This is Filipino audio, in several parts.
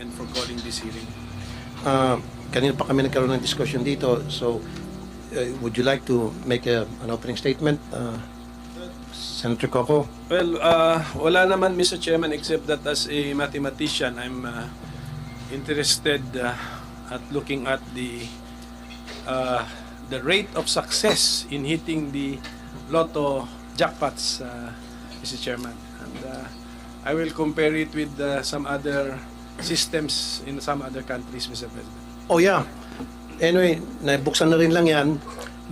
and for calling this hearing. Uh, kanina pa kami nagkaroon ng discussion dito. So, uh, would you like to make a, an opening statement, uh, Senator Coco? Well, uh, wala naman, Mr. Chairman, except that as a mathematician, I'm uh, interested uh, at looking at the uh, the rate of success in hitting the lotto jackpots, uh, Mr. Chairman. And uh, I will compare it with uh, some other systems in some other countries, Mr. President. Oh yeah. Anyway, nabuksan na rin lang yan.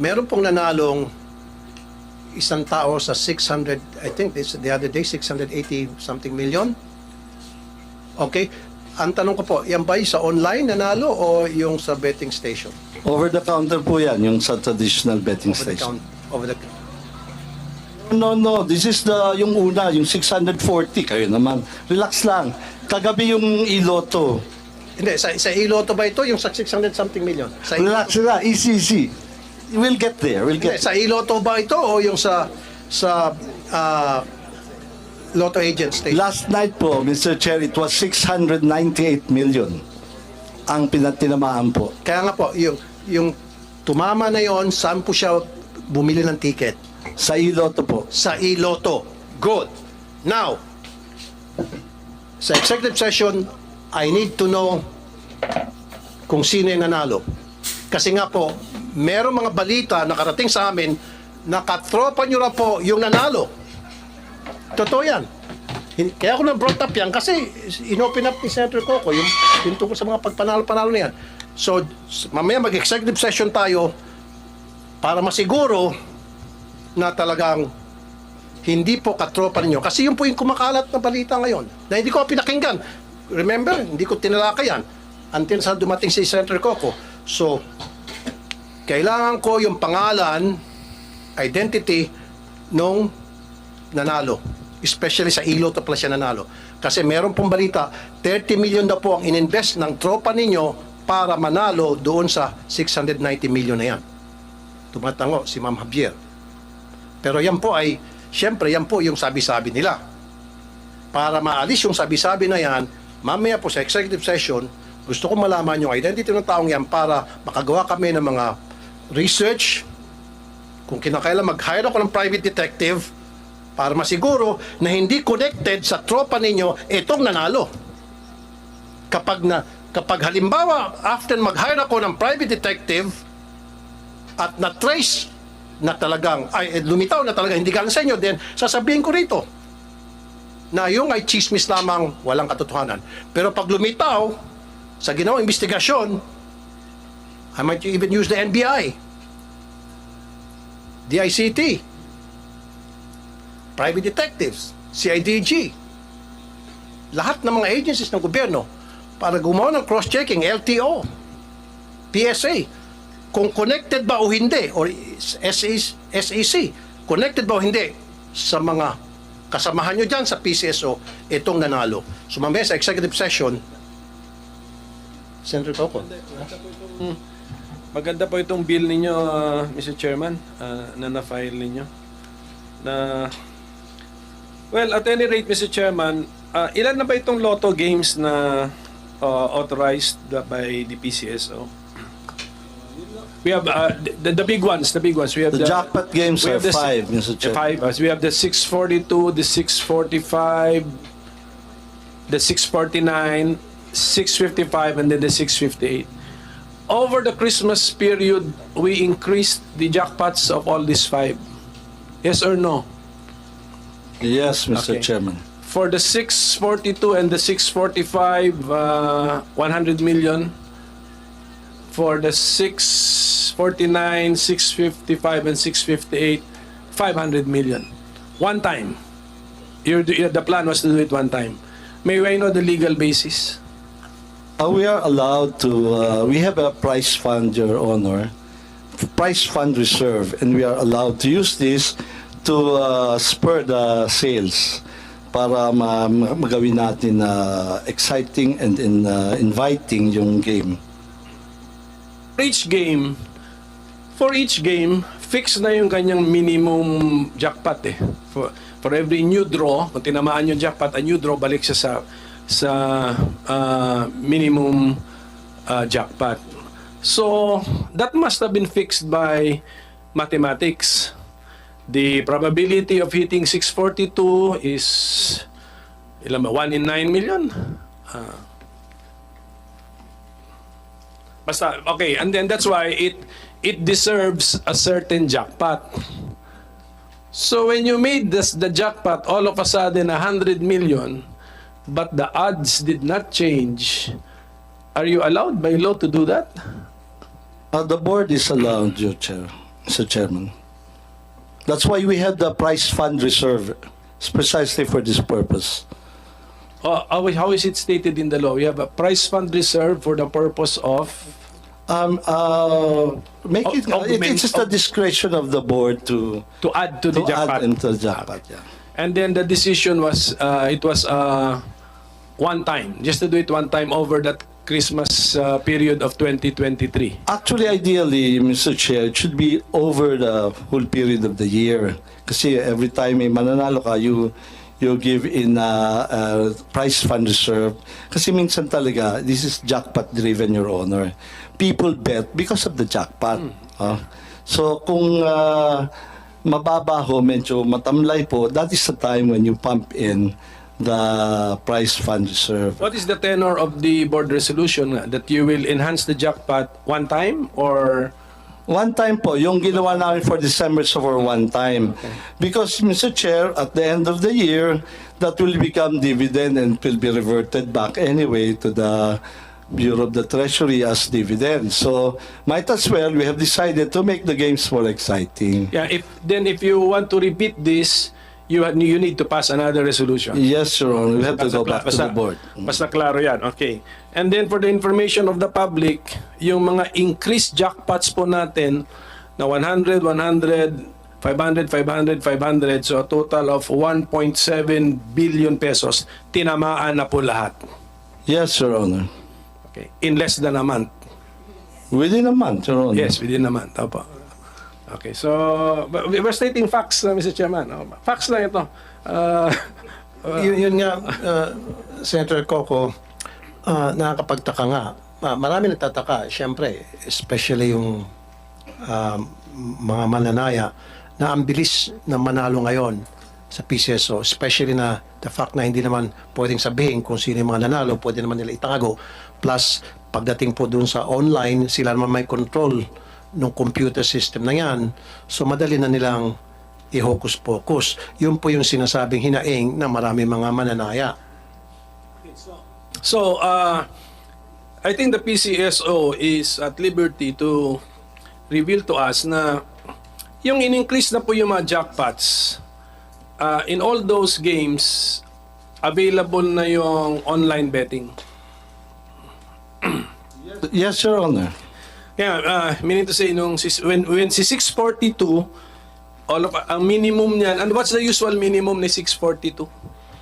Meron pong nanalong isang tao sa 600, I think this, the other day, 680 something million. Okay. Ang tanong ko po, yan ba yung sa online nanalo o yung sa betting station? Over the counter po yan, yung sa traditional betting Over the station. count, over the, No, no, this is the, yung una, yung 640. Kayo naman. Relax lang. Kagabi yung iloto. hindi, sa, sa iloto ba ito yung sa 600 something million? Sa, Relax lang, easy, easy. We'll get there, we'll hindi, get sa iloto ba ito o yung sa sa ah, Lotto Agent Station? Last night po, Mr. Chair, it was 698 million ang pinatinamaan po. Kaya nga po, yung, yung tumama na yon, saan po siya bumili ng ticket? Sa iloto po. Sa iloto. Good. Now, sa executive session, I need to know kung sino yung nanalo. Kasi nga po, merong mga balita nakarating sa amin na katropa nyo na po yung nanalo. Totoo yan. Kaya ako na-brought up yan kasi inopen up ni Senator Coco yung, yung tungkol sa mga pagpanalo-panalo na yan. So, mamaya mag-executive session tayo para masiguro na talagang hindi po katropa ninyo. Kasi yun po yung kumakalat na balita ngayon na hindi ko pinakinggan. Remember, hindi ko tinalakayan until sa dumating si Senator Coco. So, kailangan ko yung pangalan, identity nung nanalo. Especially sa iloto pala siya nanalo. Kasi meron pong balita, 30 million na po ang ininvest ng tropa ninyo para manalo doon sa 690 million na yan. Tumatango si Ma'am Javier. Pero yan po ay, siyempre yan po yung sabi-sabi nila. Para maalis yung sabi-sabi na yan, mamaya po sa executive session, gusto ko malaman yung identity ng taong yan para makagawa kami ng mga research, kung kinakailan mag-hire ako ng private detective para masiguro na hindi connected sa tropa ninyo itong nanalo. Kapag na kapag halimbawa after mag-hire ako ng private detective at na-trace na talagang ay eh, lumitaw na talaga hindi galing sa inyo then sasabihin ko rito na yung ay chismis lamang walang katotohanan. Pero pag lumitaw sa ginawang investigasyon, I might even use the NBI, the ICT, private detectives, CIDG, lahat ng mga agencies ng gobyerno para gumawa ng cross-checking, LTO, PSA, kung connected ba o hindi, or SEC, connected ba o hindi sa mga kasamahan nyo dyan sa PCSO, itong nanalo. So mamaya sa executive session, Senator Coco. Maganda po itong bill ninyo, uh, Mr. Chairman, uh, na na-file ninyo. Na, well, at any rate, Mr. Chairman, uh, ilan na ba itong lotto games na uh, authorized by the PCSO? We have uh, the, the big ones, the big ones. We have The jackpot games we are have the si- five, Mr. the Chair. Five. uh, we have the 642, the 645, the 649, 655, and then the 658. Over the Christmas period, we increased the jackpots of all these five. Yes or no? Yes, Mr. Okay. Chairman. For the 642 and the 645, uh, 100 million. For the 649, 655, and 658, 500 million. One time. Your, your, the plan was to do it one time. May I know the legal basis? Uh, we are allowed to, uh, we have a prize fund, Your Honor, prize fund reserve, and we are allowed to use this to uh, spur the sales para ma ma- magawin natin na exciting and in, uh, inviting yung game. Each game, for each game, fix na yung kanyang minimum jackpot eh. For, for every new draw, kung tinamaan yung jackpot, a new draw, balik siya sa sa uh, minimum uh, jackpot. So, that must have been fixed by mathematics. The probability of hitting 642 is ilan ba? 1 in 9 million? Ah. Basta, okay. And then that's why it it deserves a certain jackpot. So when you made this, the jackpot all of a sudden 100 million, but the odds did not change, are you allowed by law to do that? Uh, the board is allowed, Your Chair, Mr. Chairman. That's why we have the prize fund reserve. It's precisely for this purpose. Is- how is it stated in the law? We have a prize fund reserve for the purpose of Um, uh, make it, Of- it, augment- it's the of- discretion of the board to, to add to the to jackpot. add into the jackpot, yeah. And then the decision was uh, it was uh, one time, just to do it one time over that Christmas uh, period of 2023. Actually, ideally, Mr. Chair, it should be over the whole period of the year. Kasi every time may mananalo ka, you you give in a, a prize fund reserve. Kasi minsan talaga, this is jackpot driven, Your Honor. People bet because of the jackpot. ah. so kung ah, mababa ho, medyo matamlay po, that is the time when you pump in the prize fund reserve. What is the tenor of the board resolution that you will enhance the jackpot one time or One time po, yung ginawa namin for December so for one time. Because, Mr. Chair, at the end of the year, that will become dividend and will be reverted back anyway to the Bureau of the Treasury as dividend. So, might as well, we have decided to make the games more exciting. yeah if then if you want to repeat this you ha- you need to pass another resolution. Yes, Your Honor, we have to go back to basta- the board. Basta klaro yan. Okay. And then for the information of the public, yung mga increased jackpots po natin na 100, 100, 500, 500, 500, so a total of 1.7 billion pesos, tinamaan na po lahat. Yes, Your Honor. Okay. In less than a month. Within a month, Your Honor. Yes, within a month. Opo. Okay, so we're stating facts, uh, Mr. Chairman. Oh, facts lang ito. Uh, yun, yun nga, uh, Senator Coco, uh, nakakapagtaka nga. Ah, marami nagtataka, syempre, especially yung um, mga mananaya na ang bilis na manalo ngayon sa PCSO, especially na the fact na hindi naman pwedeng sabihin kung sino yung mga nanalo, pwede naman nila itago. Plus, pagdating po dun sa online, sila naman may control ng computer system na yan. So, madali na nilang i-hocus-pocus. Yun po yung sinasabing hinaing ng marami mga mananaya. So, uh, I think the PCSO is at liberty to reveal to us na yung in-increase na po yung mga jackpots, uh, in all those games, available na yung online betting. Yes, Your Honor. Kaya, uh, meaning to say, nung, sis- when, when si 642, all of, ang minimum niyan, and what's the usual minimum ni 642?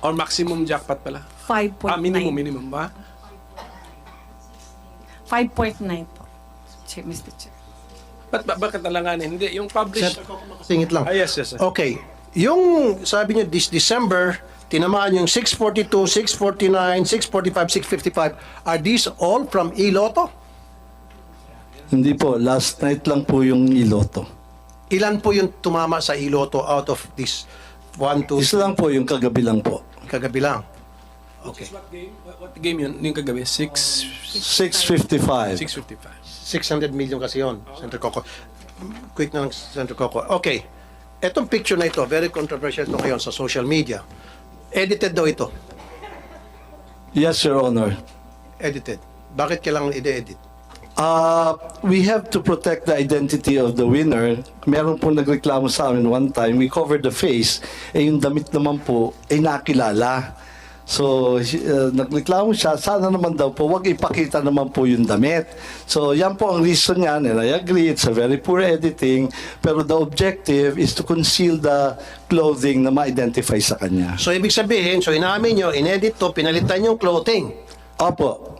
Or maximum jackpot pala? 5.9. Ah, minimum, minimum ba? 5.9 po. Mr. Chair. Ba't ba, bakit talanganin? Hindi, yung published... Singit lang. Ah, yes, yes. yes. Okay. Yung sabi niyo this December, tinamaan yung 642, 649, 645, 655. Are these all from Iloto? Hindi po, last night lang po yung iloto. Ilan po yung tumama sa Iloto out of this 1, 2, Isa lang po yung kagabi lang po. kagabi lang? Okay. What game? What, what game yun? Yung kagabi? 6... 655. 655. 600 million kasi yon, Senator Coco. Quick na lang, Senator Coco. Okay. Etong picture na ito, very controversial ito ngayon sa social media. Edited daw ito. Yes, Your Honor. Edited. Bakit kailangan i-edit? Uh, we have to protect the identity of the winner. Meron po nagreklamo sa amin one time, we covered the face, eh yung damit naman po, ay nakilala. So, uh, nagreklamo siya, sana naman daw po, wag ipakita naman po yung damit. So, yan po ang reason niyan, and I agree, it's a very poor editing, pero the objective is to conceal the clothing na ma-identify sa kanya. So, ibig sabihin, so inamin nyo, inedit to, pinalitan yung clothing. Opo.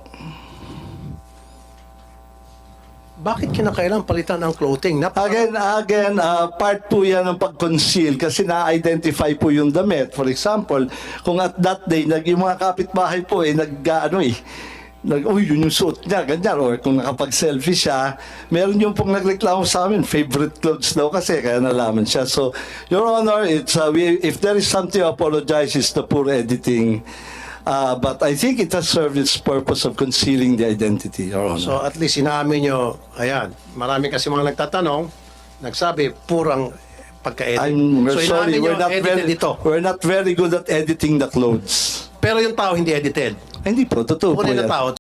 Bakit kinakailangan palitan ang clothing? Napaka- Again, again, uh, part po yan ng pag-conceal kasi na-identify po yung damit. For example, kung at that day, nag, yung mga kapitbahay po eh, nag, ano eh, nag, uy, yun yung suot niya, ganyan. Or kung nakapag-selfie siya, meron yung pong nagreklamo sa amin, favorite clothes daw kasi, kaya nalaman siya. So, Your Honor, it's, uh, we, if there is something to apologize, it's the poor editing. Uh, but I think it has served its purpose of concealing the identity, Your Honor. So at least sinabi nyo, ayan, marami kasi mga nagtatanong, nagsabi, purang pagka-edit. I'm so sorry, we're not very ito. we're not very good at editing the clothes. Pero yung tao hindi edited. Hindi po, totoo po Kunin yan. tao,